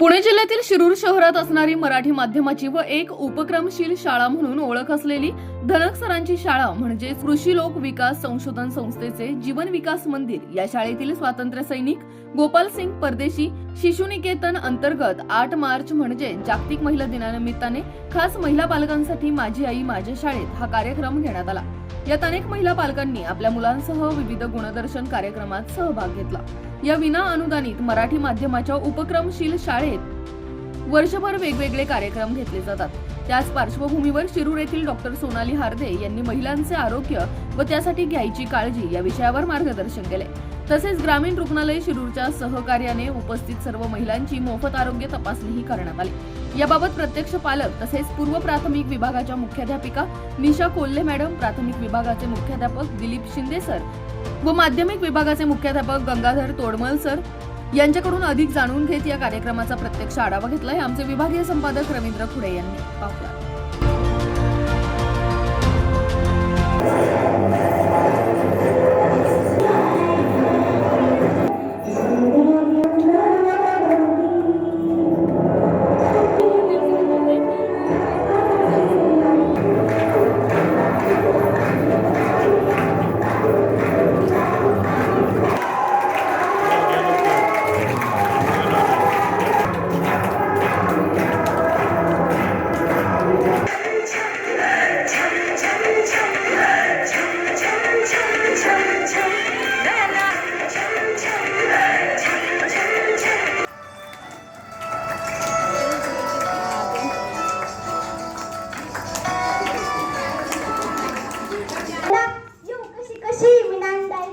पुणे जिल्ह्यातील शिरूर शहरात असणारी मराठी माध्यमाची व एक उपक्रमशील शाळा म्हणून ओळख असलेली धनक सरांची शाळा म्हणजे कृषी लोक विकास संशोधन संस्थेचे जीवन विकास मंदिर या शाळेतील स्वातंत्र्य सैनिक गोपाल सिंग परदेशी शिशुनिकेतन अंतर्गत आठ मार्च म्हणजे जागतिक महिला दिनानिमित्ताने खास महिला पालकांसाठी माझी आई माझ्या शाळेत हा कार्यक्रम घेण्यात आला. यात अनेक महिला पालकांनी आपल्या मुलांसह विविध गुणदर्शन कार्यक्रमात सहभाग घेतला. या विना अनुदानित मराठी माध्यमाच्या उपक्रमशील शाळेत वर्षभर वेगवेगळे कार्यक्रम घेतले जातात. त्याच पार्श्वभूमीवर शिरूर येथील डॉक्टर सोनाली हार्दे यांनी महिलांचे आरोग्य व त्यासाठी घ्यायची काळजी या विषयावर मार्गदर्शन केले. तसेच ग्रामीण रुग्णालय शिरूरच्या सहकार्याने उपस्थित सर्व महिलांची मोफत आरोग्य तपासणीही करण्यात आली. याबाबत प्रत्यक्ष पालक तसेच पूर्व प्राथमिक विभागाच्या मुख्याध्यापिका निशा कोल्हे मॅडम प्राथमिक विभागाचे मुख्याध्यापक दिलीप शिंदे सर व माध्यमिक विभागाचे मुख्याध्यापक गंगाधर तोडमल सर यांच्याकडून अधिक जाणून घेत या कार्यक्रमाचा प्रत्यक्ष आढावा घेतलाय आमचे विभागीय संपादक रवींद्र खुडे यांनी. पाहुला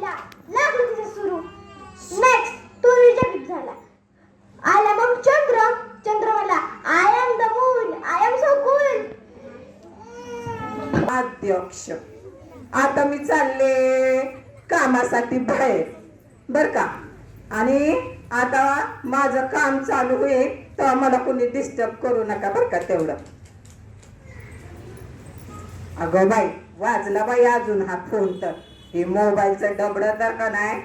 नांदायला लागलो तिचं सुरू. नेक्स्ट तो रिजेक्ट झाला. आला मग चंद्र. चंद्र मला I am the moon I am so cool अध्यक्ष आता मी चालले कामासाठी बाहेर बर का? आणि आता माझं काम चालू होईल तर मला कोणी डिस्टर्ब करू नका बर का तेवढं. अगं बाई वाजला बाई अजून हा फोन तर. हे मोबाईलचं डबडं तर का नाही?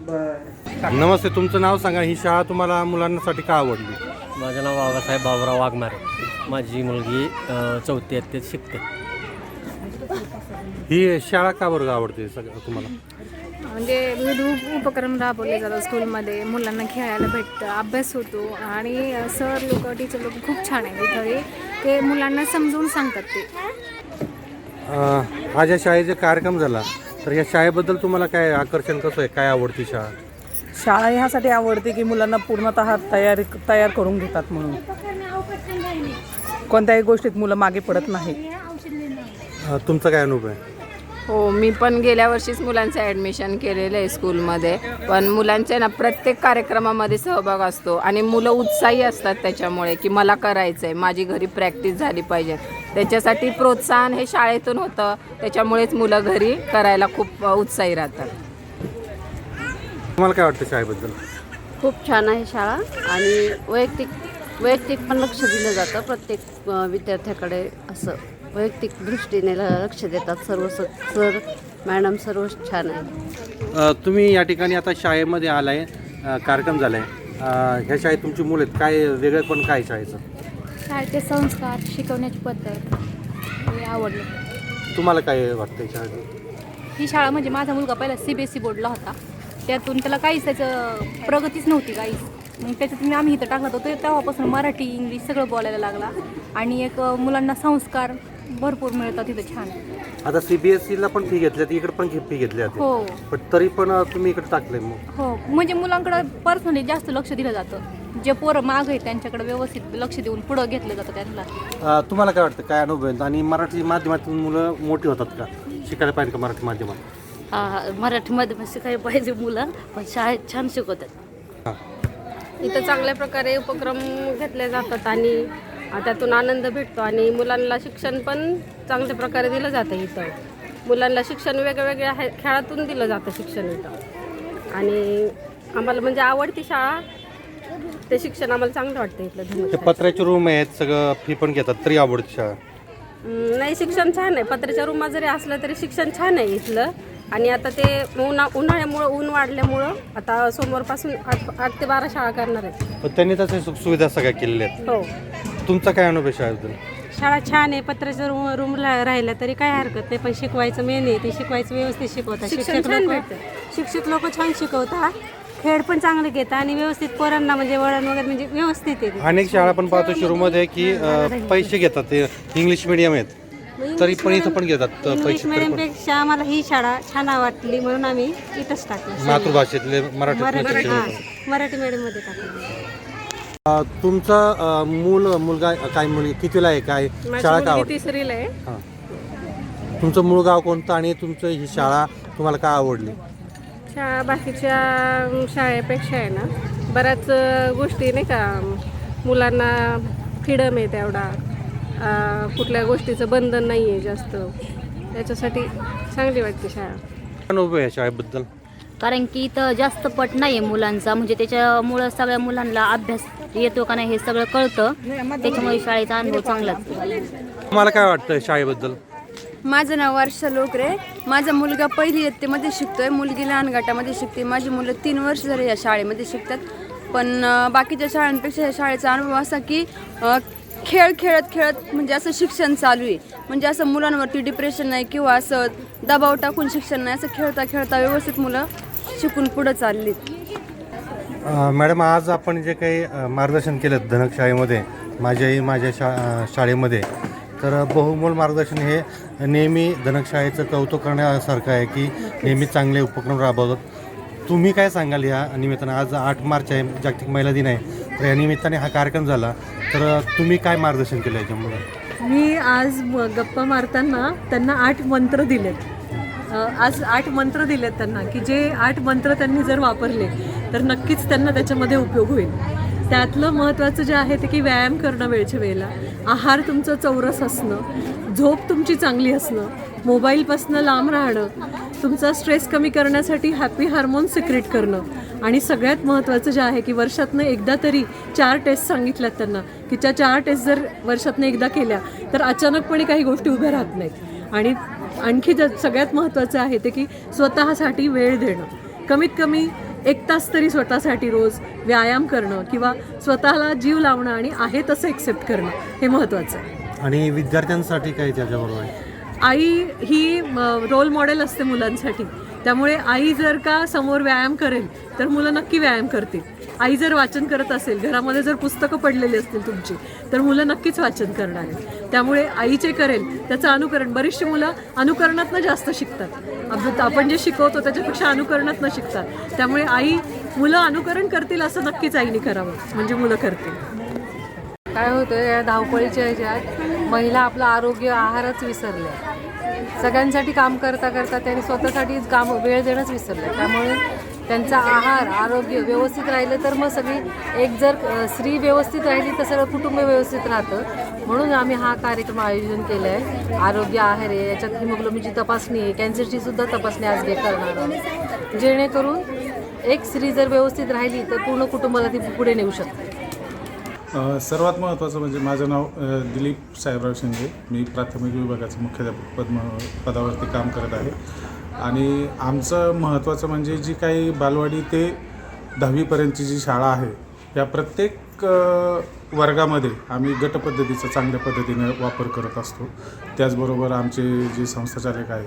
बर. नमस्ते तुमचं नाव सांगा. ही शाळा तुम्हाला मुलांसाठी का आवडली? माझं नाव बाबासाहेब बाबुराव वाघमारे. माझी मुलगी चौथी इयत्तेत शिकते. ही शाळा का बरं आवडते सगळं तुम्हाला? म्हणजे विविध उप- उपक्रम राबवले जातात स्कूलमध्ये. मुलांना खेळायला भेटतं अभ्यास होतो आणि सर लोक टीचर लोक खूप छान आहेत इथे ते मुलांना समजून सांगतात ते. अं, आज या शाळेचा कार्यक्रम झाला. तर या शाळेबद्दल तुम्हाला काय आकर्षण कसं आहे? काय आवडती शाळा? शाळा ह्यासाठी आवडते की मुलांना पूर्णतः तयारी तयार करून घेतात म्हणून. कोणत्याही गोष्टीत मुलं मागे पडत नाही अं, तुमचा काय अनुभव आहे? हो मी पण गेल्या वर्षीच मुलांचं ॲडमिशन केलेलं आहे स्कूलमध्ये पण मुलांचे ना प्रत्येक कार्यक्रमामध्ये सहभाग असतो आणि मुलं उत्साही असतात त्याच्यामुळे की मला करायचं आहे माझी घरी प्रॅक्टिस झाली पाहिजे. त्याच्यासाठी प्रोत्साहन हे शाळेतून होतं. त्याच्यामुळेच मुलं घरी करायला खूप उत्साही राहतात. तुम्हाला काय वाटतं शाळेबद्दल? खूप छान आहे शाळा आणि वैयक्तिक वैयक्तिक पण लक्ष दिलं जातं प्रत्येक अ, विद्यार्थ्याकडे असं. वैयक्तिक दृष्टीने लक्ष देतात सर्व स- सर मॅडम सर्व छान आहे. तुम्ही या ठिकाणी आता शाळेमध्ये आलाय कार्यक्रम झालाय. अं, ह्या शाळेत तुमची मुलं आहेत काय वेगळं पण काय शाळेचं? शाळेचे संस्कार शिकवण्याची पद्धत हे आवडलं. तुम्हाला काय वाटतं शाळेचं? ही शाळा म्हणजे माझा मुलगा पहिला सी बी एस सी बोर्डला होता. त्यातून त्याला काहीच त्याचं प्रगतीच नव्हती काहीच. मग त्याच्यातून आम्ही इथं टाकत होतो. तेव्हापासून मराठी इंग्लिश सगळं बोलायला लागला. आणि एक मुलांना संस्कार भरपूर मिळतात इथं छान. आता सीबीएसईला पण फी घेतली जाते इकडे पण फी घेतली जाते हो. पण तरी पण तुम्ही इकडे टाकलंय मग. हो. म्हणजे मुलांकडं पर्सनली जास्त लक्ष दिलं जातं. जे पोरं माग आहेत त्यांच्याकडे व्यवस्थित लक्ष देऊन पुढं घेतलं जातं त्यांना. अ, तुम्हाला काय वाटतं काय अनुभव आहे? आणि मराठी माध्यमातून मुलं मोठी होतात का? शिकायला पाहिजे का मराठी माध्यमात? हा हा. मराठीमध्ये शिकायला पाहिजे मुलं पण शाळेत छान शिकवतात. हां. इथं चांगल्या प्रकारे उपक्रम घेतले जातात आणि त्यातून आनंद भेटतो आणि मुलांना शिक्षण पण चांगल्या प्रकारे दिलं जातं इथं. मुलांना शिक्षण वेगवेगळ्या हे- खेळातून दिलं जातं शिक्षण इथं. आणि आम्हाला म्हणजे आवडती शाळा ते शिक्षण आम्हाला चांगलं वाटतं इथलं ते. पत्र्याचे रूम आहेत सगळं फी पण घेतात तरी आवडती शाळा. अं, नाही शिक्षण छान आहे. पत्र्याच्या रूमात जरी असलं तरी शिक्षण छान आहे इथलं. आणि आता ते उन्हा उन्हाळ्यामुळं ऊन वाढल्यामुळं आता सोमवारपासून आठ आठ ते बारा शाळा करणार आहेत. पण त्यांनी तसे सुविधा सगळ्या केलेल्या आहेत. हो. तुमचा काय अनुभव आहे शाळेबद्दल? शाळा छान आहे पत्राच्या रूम रूमला राहिलं तरी काय हरकत नाही पण शिकवायचं मेन आहे ते शिकवायचं व्यवस्थित शिकवतात. शिक्षक लोक शिक्षक लोक छान शिकवतात खेळ पण चांगले घेतात आणि व्यवस्थित पोरांना म्हणजे वळण वगैरे म्हणजे व्यवस्थित आहे अनेक शाळा आपण पाहतो शिरूमध्ये की अं, पैसे घेतात ते इंग्लिश मिडियम आहेत. तरी पण इथं पण घेतात इंग्लिश पैसे तरी पण. मिडियमपेक्षा आम्हाला ही शाळा छान वाटली म्हणून आम्ही इथंच टाकलं. मातृभाषेतले मराठी मराठी हां मराठी मीडियममध्ये टाकलं. अं, तुमचं अं, मूल मुलगा काय मुलगी कितीला आहे काय? शाळा का आवडते? तिसरीला आहे. हां. तुमचं मूळ गाव कोणतं आणि तुमचं ही शाळा तुम्हाला का आवडली? शाळा बाकीच्या शाळेपेक्षा आहे ना बऱ्याच अ, गोष्टी नाही का मुलांना फ्रीडम आहे तेवढा. कुठल्या गोष्टीचं बंधन नाही आहे जास्त. त्याच्यासाठी चांगली वाटते शाळा. अनुभव आहे शाळेबद्दल? कारण की इथं जास्त पट नाही आहे मुलांचा. म्हणजे त्याच्यामुळं सगळ्या मुलांना अभ्यास येतो का नाही हे सगळं कळतं. त्याच्यामुळे शाळेचा अनुभव चांगलाच आहे. तुम्हाला काय वाटतं शाळेबद्दल? माझं नाव वर्षा लोकरे. माझा मुलगा पहिली इयत्तेमध्ये शिकतोय. मुलगी लहान गटामध्ये शिकते. माझी मुलं तीन वर्ष झाले या शाळेमध्ये शिकतात. पण अं, बाकीच्या शाळांपेक्षा या शाळेचा अनुभव असा की अं, खेळ खेळत खेळत म्हणजे असं शिक्षण चालू आहे. म्हणजे असं मुलांवरती डिप्रेशन नाही किंवा असं दबाव टाकून शिक्षण नाही असं खेळता खेळता व्यवस्थित मुलं शिकून पुढं चालली मॅडम आज आपण जे काही मार्गदर्शन केलं धनक शाळेमध्ये माझ्याही माझ्या शा शाळेमध्ये तर बहुमोल मार्गदर्शन हे नेहमी धनक शाळेचं कौतुक करण्यासारखं आहे की नेहमी चांगले उपक्रम राबवतात तुम्ही काय सांगाल या निमित्तानं? आज आठ मार्च आहे जागतिक महिला दिन आहे. तर या निमित्ताने हा कार्यक्रम झाला. तर तुम्ही काय मार्गदर्शन केलं याच्यामुळे? मी आज गप्पा मारताना त्यांना आठ मंत्र दिलेत अ, आज आठ मंत्र दिलेत त्यांना की जे आठ मंत्र त्यांनी जर वापरले तर नक्कीच त्यांना त्याच्यामध्ये उपयोग होईल. त्यातलं महत्त्वाचं जे आहे ते की व्यायाम करणं वेळच्या वेळेला. आहार तुमचं चौरस असणं झोप तुमची चांगली असणं मोबाईलपासनं लांब राहणं तुमचा स्ट्रेस कमी करण्यासाठी हॅपी हार्मोन सिक्रेट करणं. आणि सगळ्यात महत्त्वाचं जे आहे की वर्षातनं एकदा तरी चार टेस्ट सांगितल्यात त्यांना. की त्या चार टेस्ट जर वर्षातनं एकदा केल्या तर अचानकपणे काही गोष्टी उभ्या राहत नाहीत. आणि आणखी ज सगळ्यात महत्त्वाचं आहे ते की स्वतःसाठी वेळ देणं. कमीत कमी एक तास तरी स्वतःसाठी रोज व्यायाम करणं किंवा स्वतःला जीव लावणं आणि आहे तसं एक्सेप्ट करणं हे महत्त्वाचं आहे. आणि विद्यार्थ्यांसाठी काय त्याच्याबरोबर? आई ही रोल मॉडेल असते मुलांसाठी. त्यामुळे आई जर का समोर व्यायाम करेल तर मुलं नक्की व्यायाम करतील. आई जर वाचन करत असेल घरामध्ये जर पुस्तकं पडलेली असतील तुमची तर मुलं नक्कीच वाचन करणार आहेत. त्यामुळे आई जे करेल त्याचं अनुकरण बरीचशी मुलं अनुकरणातनं जास्त शिकतात. आपण जे शिकवतो त्याच्यापेक्षा अनुकरणातनं शिकतात. त्यामुळे आई मुलं अनुकरण करतील असं नक्कीच आईने करावं म्हणजे मुलं करतील. काय होतं या धावपळीच्या ह्याच्यात महिला आपलं आरोग्य आहारच विसरल्या. सगळ्यांसाठी काम करता करता त्यांनी स्वतःसाठीच काम वेळ देणंच विसरलं त्यामुळे त्यांचा आहार आरोग्य व्यवस्थित राहिलं तर मग सगळी एक जर स्त्री व्यवस्थित राहिली तर सगळं कुटुंब व्यवस्थित राहतं. म्हणून आम्ही हा कार्यक्रम आयोजन केलं आहे आरोग्य आहार आहे याच्यात हिमोग्लोबिनची तपासणी आहे कॅन्सरची सुद्धा तपासणी आज घे करणार आहोत. जेणेकरून एक स्त्री जर व्यवस्थित राहिली तर पूर्ण कुटुंबाला ती पुढे नेऊ शकते. सर्वात महत्त्वाचं म्हणजे माझं नाव दिलीप साहेबराव शिंदे. मी प्राथमिक विभागाचं मुख्याध्यापक पद पदावरती काम करत आहे. आणि आमचं महत्त्वाचं म्हणजे जी काही बालवाडी ते दहावीपर्यंतची जी शाळा आहे या प्रत्येक वर्गामध्ये आम्ही गटपद्धतीचा चांगल्या पद्धतीने वापर करत असतो. त्याचबरोबर आमचे जे संस्थाचालक आहे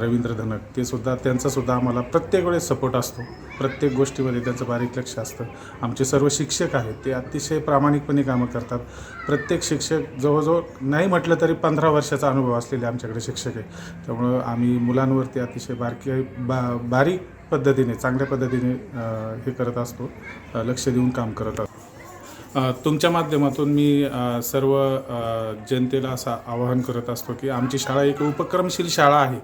रवींद्र धनक ते सुद्धा त्यांचासुद्धा आम्हाला प्रत्येक वेळेस सपोर्ट असतो. प्रत्येक गोष्टीमध्ये त्यांचं बारीक लक्ष असतं. आमचे सर्व शिक्षक आहेत ते अतिशय प्रामाणिकपणे कामं करतात. प्रत्येक शिक्षक जवळजवळ नाही म्हटलं तरी पंधरा वर्षाचा अनुभव असलेले आमच्याकडे शिक्षक आहे त्यामुळं आम्ही मुलांवरती अतिशय बारकी बा बारीक पद्धतीने चांगल्या पद्धतीने हे करत असतो. लक्ष देऊन काम करत असतो. तुमच्या माध्यमातून मी सर्व जनतेला असं आवाहन करत असतो की आमची शाळा एक उपक्रमशील शाळा आहे.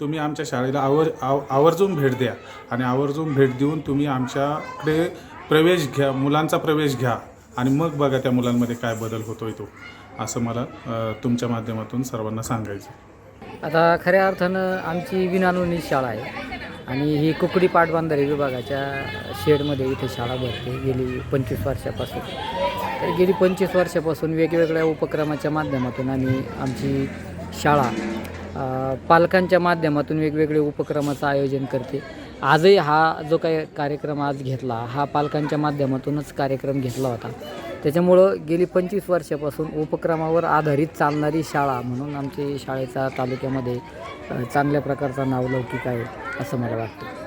तुम्ही आमच्या शाळेला आवर आव आवर्जून भेट द्या आणि आवर्जून भेट देऊन तुम्ही आमच्याकडे प्रवेश घ्या मुलांचा प्रवेश घ्या आणि मग बघा त्या मुलांमध्ये काय बदल होतोय तो. असं मला तुमच्या माध्यमातून सर्वांना सांगायचं आता खऱ्या अर्थानं आमची विनानुनी शाळा आहे. आणि ही कुकडी पाटबंधारे विभागाच्या शेडमध्ये इथे शाळा भरते गेली पंचवीस वर्षापासून. तर गेली पंचवीस वर्षापासून वेगवेगळ्या उपक्रमाच्या माध्यमातून आम्ही आमची शाळा पालकांच्या माध्यमातून वेगवेगळे उपक्रमाचं आयोजन करते. आजही हा जो काही कार्यक्रम आज घेतला हा पालकांच्या माध्यमातूनच कार्यक्रम घेतला होता. त्याच्यामुळं गेली पंचवीस वर्षापासून उपक्रमावर आधारित चालणारी शाळा म्हणून आमची शाळेचा तालुक्यामध्ये चांगल्या प्रकारचा नावलौकिक आहे असं मला वाटतं.